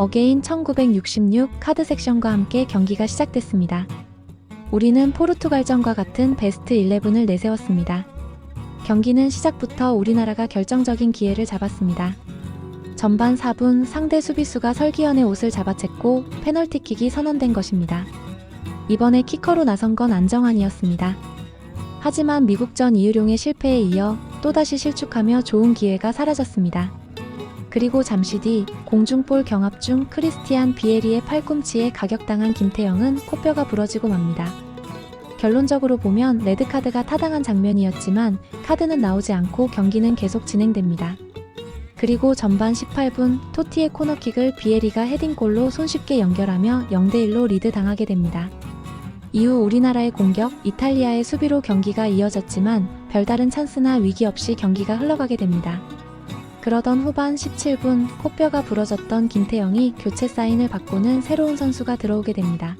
어게인 1966 카드 섹션과 함께 경기가 시작됐습니다. 우리는 포르투갈전과 같은 베스트 11을 내세웠습니다. 경기는 시작부터 우리나라가 결정적인 기회를 잡았습니다. 전반 4분 상대 수비수가 설기현의 옷을 잡아챘고 페널티킥이 선언된 것입니다. 이번에 키커로 나선 건 안정환이었습니다. 하지만 미국전 이유룡의 실패에 이어 또다시 실축하며 좋은 기회가 사라졌습니다. 그리고 잠시 뒤 공중볼 경합 중 크리스티안 비에리의 팔꿈치에 가격당한 김태형은 코뼈가 부러지고 맙니다. 결론적으로 보면 레드카드가 타당한 장면이었지만 카드는 나오지 않고 경기는 계속 진행됩니다. 그리고 전반 18분 토티의 코너킥을 비에리가 헤딩골로 손쉽게 연결하며 0대1로 리드 당하게 됩니다. 이후 우리나라의 공격, 이탈리아의 수비로 경기가 이어졌지만 별다른 찬스나 위기 없이 경기가 흘러가게 됩니다. 그러던 후반 17분 코뼈가 부러졌던 김태형이 교체 사인을 받고는 새로운 선수가 들어오게 됩니다.